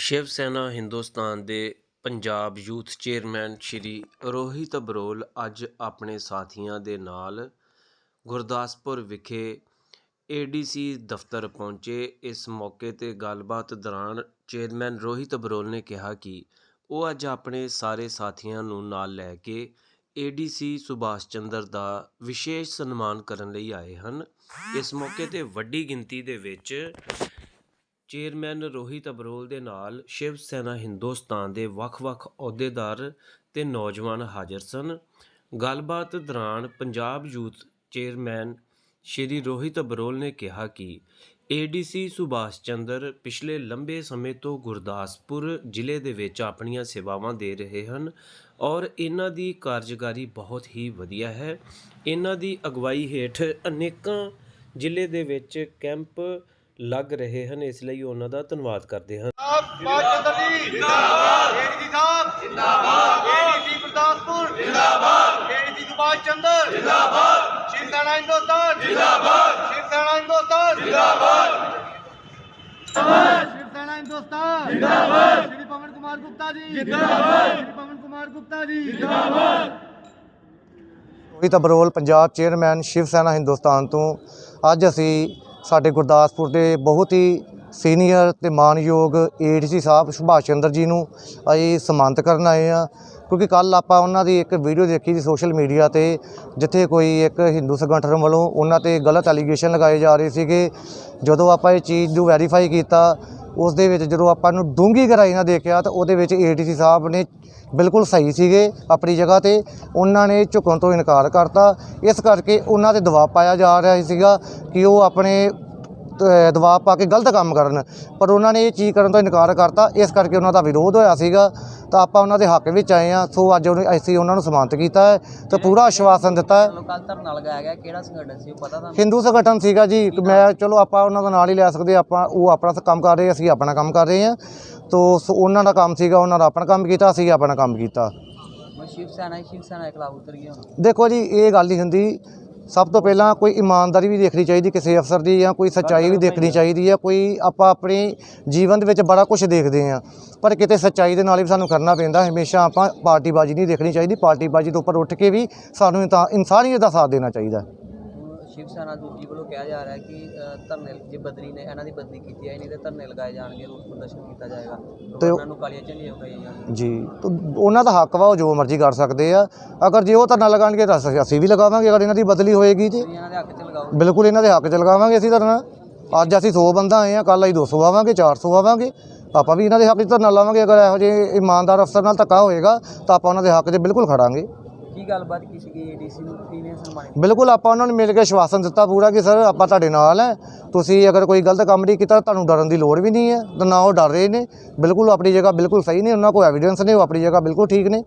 ਸ਼ਿਵ ਸੈਨਾ ਹਿੰਦੁਸਤਾਨ ਦੇ Punjab youth chairman Shri Rohit Abrol ਅੱਜ ਆਪਣੇ ਸਾਥੀਆਂ ਦੇ ਨਾਲ ਗੁਰਦਾਸਪੁਰ ਵਿਖੇ ਏਡੀਸੀ ਦਫ਼ਤਰ ਪਹੁੰਚੇ। ਇਸ ਮੌਕੇ ਤੇ ਗੱਲਬਾਤ ਦੌਰਾਨ ਚੇਅਰਮੈਨ ਰੋਹਿਤ ਅਬਰੋਲ ਨੇ ਕਿਹਾ ਕਿ ਉਹ ਅੱਜ ਆਪਣੇ ਸਾਰੇ ਸਾਥੀਆਂ ਨੂੰ ਨਾਲ ਲੈ ਕੇ ਏਡੀਸੀ ਸੁਭਾਸ਼ ਚੰਦਰ ਦਾ ਵਿਸ਼ੇਸ਼ ਸਨਮਾਨ ਕਰਨ ਲਈ ਆਏ ਹਨ। ਇਸ ਮੌਕੇ ਤੇ ਵੱਡੀ ਗਿਣਤੀ ਦੇ ਵਿੱਚ ਚੇਅਰਮੈਨ ਰੋਹਿਤ ਅਬਰੋਲ ਦੇ ਨਾਲ ਸ਼ਿਵ ਸੈਨਾ ਹਿੰਦੁਸਤਾਨ ਦੇ ਵੱਖ-ਵੱਖ ਅਹੁਦੇਦਾਰ ਤੇ ਨੌਜਵਾਨ ਹਾਜ਼ਰ ਸਨ। ਗੱਲਬਾਤ ਦੌਰਾਨ ਪੰਜਾਬ ਯੂਥ ਚੇਅਰਮੈਨ ਸ਼੍ਰੀ ਰੋਹਿਤ ਅਬਰੋਲ ਨੇ ਕਿਹਾ ਕਿ ਏਡੀਸੀ ਸੁਭਾਸ਼ ਚੰਦਰ ਪਿਛਲੇ ਲੰਬੇ ਸਮੇਂ ਤੋਂ ਗੁਰਦਾਸਪੁਰ ਜ਼ਿਲ੍ਹੇ ਦੇ ਵਿੱਚ ਆਪਣੀਆਂ ਸੇਵਾਵਾਂ ਦੇ ਰਹੇ ਹਨ ਔਰ ਇਹਨਾਂ ਦੀ ਕਾਰਜਕਾਰੀ ਬਹੁਤ ਹੀ ਵਧੀਆ ਹੈ। ਇਹਨਾਂ ਦੀ ਅਗਵਾਈ ਹੇਠ ਅਨੇਕਾਂ ਜ਼ਿਲ੍ਹੇ ਦੇ ਵਿੱਚ ਕੈਂਪ ਲੱਗ ਰਹੇ ਹਨ ਇਸ ਲਈ ਉਹਨਾਂ ਦਾ ਧੰਨਵਾਦ ਕਰਦੇ ਹਾਂ। ਸੁਭਾਸ਼ ਚੰਦਰ ਜੀ ਜਿੰਦਾਬਾਦ। ਏਡੀਸੀ ਸਾਹਿਬ ਜਿੰਦਾਬਾਦ। ਏਡੀਸੀ ਗੁਰਦਾਸਪੁਰ ਜਿੰਦਾਬਾਦ। ਏਡੀਸੀ ਸੁਭਾਸ਼ ਚੰਦਰ ਜਿੰਦਾਬਾਦ। ਸ਼ਿਵ ਸੈਨਾ ਹਿੰਦੁਸਤਾਨ ਜਿੰਦਾਬਾਦ। ਸ਼ਿਵ ਸੈਨਾ ਹਿੰਦੁਸਤਾਨ। ਜਿੰਦਾਬਾਦ। ਸ਼ਿਵ ਸੈਨਾ ਹਿੰਦੁਸਤਾਨ। ਜਿੰਦਾਬਾਦ। ਸ਼੍ਰੀ ਪਵਨ ਕੁਮਾਰ ਗੁਪਤਾ ਜੀ। ਜਿੰਦਾਬਾਦ। ਸ਼੍ਰੀ ਪਵਨ ਕੁਮਾਰ ਗੁਪਤਾ ਜੀ। ਜਿੰਦਾਬਾਦ। ਰੋਹਿਤ ਅਬਰੋਲ ਪੰਜਾਬ ਚੇਅਰਮੈਨ ਸ਼ਿਵ ਸੈਨਾ ਹਿੰਦੁਸਤਾਨ ਤੋਂ। ਅੱਜ ਅਸੀਂ ਸਾਡੇ ਗੁਰਦਾਸਪੁਰ ਦੇ ਬਹੁਤ ਹੀ ਸੀਨੀਅਰ ਤੇ ਮਾਨਯੋਗ ਏਡੀਸੀ ਸਾਹਿਬ ਸੁਭਾਸ਼ ਚੰਦਰ ਜੀ ਨੂੰ ਅਸੀਂ ਸਨਮਾਨਿਤ ਕਰਨ ਆਏ ਆ ਕਿਉਂਕਿ ਕੱਲ ਆਪਾਂ ਉਹਨਾਂ ਦੀ ਇੱਕ ਵੀਡੀਓ ਦੇਖੀ ਸੀ ਸੋਸ਼ਲ ਮੀਡੀਆ ਤੇ, ਜਿੱਥੇ ਕੋਈ ਇੱਕ ਹਿੰਦੂ ਸੰਗਠਨ ਵੱਲੋਂ ਉਹਨਾਂ ਤੇ ਗਲਤ ਐਲੀਗੇਸ਼ਨ ਲਗਾਏ ਜਾ ਰਹੇ ਸੀਗੇ। ਜਦੋਂ ਆਪਾਂ ਇਹ ਚੀਜ਼ ਨੂੰ ਵੈਰੀਫਾਈ ਕੀਤਾ ਉਸ ਦੇ ਵਿੱਚ ਜਦੋਂ ਆਪਾਂ ਨੂੰ ਡੂੰਘੀ ਗਹਿਰਾਈ ਨਾਲ ਦੇਖਿਆ ਤਾਂ ਉਹਦੇ ਵਿੱਚ ਏਡੀਸੀ ਸਾਹਿਬ ਨੇ ਬਿਲਕੁਲ ਸਹੀ ਸੀਗੇ ਆਪਣੀ ਜਗ੍ਹਾ ਤੇ। ਉਹਨਾਂ ਨੇ ਝੁਕਣ ਤੋਂ ਇਨਕਾਰ ਕਰਤਾ। ਇਸ ਕਰਕੇ ਉਹਨਾਂ ਤੇ ਦਬਾਅ ਪਾਇਆ ਜਾ ਰਿਹਾ ਸੀਗਾ ਕਿ ਉਹ ਆਪਣੇ ਦਬਾਅ ਪਾ ਕੇ ਗਲਤ ਕੰਮ ਕਰਨ। ਪਰ ਉਹਨਾਂ ਨੇ ਇਹ ਚੀਜ਼ ਕਰਨ ਤੋਂ ਇਨਕਾਰ ਕਰਤਾ। ਇਸ ਕਰਕੇ ਉਹਨਾਂ ਦਾ ਵਿਰੋਧ ਹੋਇਆ ਸੀਗਾ। ਤਾਂ ਆਪਾਂ ਉਹਨਾਂ ਦੇ ਹੱਕ ਵਿੱਚ ਆਏ ਆ ਸੋ ਅੱਜ ਉਹਨੇ ਅਸੀਂ ਉਹਨਾਂ ਨੂੰ ਸਨਮਾਨਿਤ ਕੀਤਾ ਹੈ ਤੇ ਪੂਰਾ ਆਸ਼ਵਾਸਨ ਦਿੱਤਾ ਹੈ। ਕੱਲ ਧਰਨਾ ਲਗਾਇਆ ਗਿਆ ਕਿਹੜਾ ਸੰਗਠਨ ਸੀ ਉਹ ਪਤਾ ਤੁਹਾਨੂੰ? ਹਿੰਦੂ ਸੰਗਠਨ ਸੀਗਾ ਜੀ। ਮੈਂ ਚਲੋ ਆਪਾਂ ਉਹਨਾਂ ਦਾ ਨਾਲ ਹੀ ਲੈ ਸਕਦੇ ਆਪਾਂ ਉਹ ਆਪਣਾ ਕੰਮ ਕਰ ਰਹੇ ਅਸੀਂ ਆਪਣਾ ਕੰਮ ਕਰ ਰਹੇ ਹਾਂ। ਤੋ ਸੋ ਉਹਨਾਂ ਦਾ ਕੰਮ ਸੀਗਾ ਉਹਨਾਂ ਦਾ ਆਪਣਾ ਕੰਮ ਕੀਤਾ ਅਸੀਂ ਆਪਣਾ ਕੰਮ ਕੀਤਾ। ਸ਼ਿਵ ਸੈਨਾ ਸ਼ਿਵ ਸੈਨਾ ਖਿਲਾਫ ਉਤਰ ਗਿਆ ਦੇਖੋ ਜੀ ਇਹ ਗੱਲ ਨਹੀਂ ਹੁੰਦੀ। ਸਭ ਤੋਂ ਪਹਿਲਾਂ ਕੋਈ ਇਮਾਨਦਾਰੀ ਵੀ ਦੇਖਣੀ ਚਾਹੀਦੀ, ਕਿਸੇ ਅਫਸਰ ਦੀ ਜਾਂ ਕੋਈ ਸੱਚਾਈ ਵੀ ਦੇਖਣੀ ਚਾਹੀਦੀ ਹੈ। ਕੋਈ ਆਪਾਂ ਆਪਣੇ ਜੀਵਨ ਦੇ ਵਿੱਚ ਬੜਾ ਕੁਝ ਦੇਖਦੇ ਹਾਂ, ਪਰ ਕਿਤੇ ਸੱਚਾਈ ਦੇ ਨਾਲ ਵੀ ਸਾਨੂੰ ਕਰਨਾ ਪੈਂਦਾ। ਹਮੇਸ਼ਾ ਆਪਾਂ ਪਾਰਟੀਬਾਜ਼ੀ ਨਹੀਂ ਦੇਖਣੀ ਚਾਹੀਦੀ, ਪਾਰਟੀਬਾਜ਼ੀ ਤੋਂ ਉੱਪਰ ਉੱਠ ਕੇ ਵੀ ਸਾਨੂੰ ਇਨਤਾ- ਇਨਸਾਨੀਅਤ ਦਾ ਸਾਥ ਦੇਣਾ ਚਾਹੀਦਾ। ਸ਼ਿਵ ਸੈਨਾ ਦੂਜੀ ਵੱਲੋਂ ਕਿਹਾ ਜਾ ਰਿਹਾ ਹੈ ਕਿ ਧਰਨੇ ਜੇ ਬਦਲੀ ਨੇ ਇਹਨਾਂ ਦੀ ਬਦਲੀ ਕੀਤੀ ਹੈ ਨਹੀਂ ਤੇ ਧਰਨੇ ਲਗਾਏ ਜਾਣਗੇ ਰੋਸ ਪ੍ਰਦਰਸ਼ਨ ਕੀਤਾ ਜਾਏਗਾ। ਤੇ ਉਹ- ਉਹਨਾਂ ਨੂੰ ਕਾਲੀਆਂ ਝੰਡੀਆਂ ਵਿਖਾਈਆਂ ਜਾਣਗੀਆਂ। ਜੀ ਤਾਂ ਉਹਨਾਂ ਦਾ ਹੱਕ ਵਾ ਉਹ ਜੋ ਮਰਜ਼ੀ ਕਰ ਸਕਦੇ ਆ। ਅਗਰ ਜੇ ਉਹ ਧਰਨਾ ਲਗਾਉਣਗੇ ਤਾਂ ਅਸੀਂ- ਵੀ ਲਗਾਵਾਂਗੇ ਅਗਰ ਇਹਨਾਂ ਦੀ ਬਦਲੀ ਹੋਏਗੀ ਤੇ। ਇਹਨਾਂ ਦੇ ਹੱਕ 'ਚ ਲਗਾਓ। ਬਿਲਕੁਲ ਇਹਨਾਂ ਦੇ ਹੱਕ 'ਚ ਲਗਾਵਾਂਗੇ ਅਸੀਂ ਧਰਨਾ। ਅੱਜ ਅਸੀਂ 100 ਬੰਦਾ ਆਏ ਆ ਕੱਲ ਅਸੀਂ 200 ਆਵਾਂਗੇ 400 ਆਵਾਂਗੇ। ਆਪਾਂ ਵੀ ਇਹਨਾਂ ਦੇ ਹੱਕ 'ਚ ਧਰਨਾ ਲਾਵਾਂਗੇ। ਅਗਰ ਇਹੋ ਜਿਹੇ ਇਮਾਨਦਾਰ ਅਫਸਰ ਨਾਲ ਧੱਕਾ ਹੋਏਗਾ ਤਾਂ ਆਪਾਂ ਉਹਨਾਂ ਦੇ ਹੱਕ 'ਚ ਬਿਲਕੁਲ ਖੜਾਂਗੇ। ਕੀ ਗੱਲਬਾਤ ਕੀ ਸੀਗੀ ਏਡੀਸੀ ਨੂੰ? ਕਿਹਨੇ ਸਨਮਾਨਿਤ ਬਿਲਕੁਲ ਆਪਾਂ ਉਹਨਾਂ ਨੂੰ ਮਿਲ ਕੇ ਆਸ਼ਵਾਸਨ ਦਿੱਤਾ ਪੂਰਾ ਕਿ ਸਰ ਆਪਾਂ ਤੁਹਾਡੇ ਨਾਲ ਹੈ। ਤੁਸੀਂ ਅਗਰ ਕੋਈ ਗਲਤ ਕੰਮ ਨਹੀਂ ਕੀਤਾ ਤੁਹਾਨੂੰ ਡਰਨ ਦੀ ਲੋੜ ਵੀ ਨਹੀਂ ਹੈ ਤਾਂ ਨਾ ਉਹ ਡਰ ਰਹੇ ਨੇ। ਬਿਲਕੁਲ ਆਪਣੀ ਜਗ੍ਹਾ ਬਿਲਕੁਲ ਸਹੀ ਨੇ, ਉਹਨਾਂ ਕੋਲ ਐਵੀਡੈਂਸ ਨੇ, ਉਹ ਆਪਣੀ ਜਗ੍ਹਾ ਬਿਲਕੁਲ ਠੀਕ ਨੇ।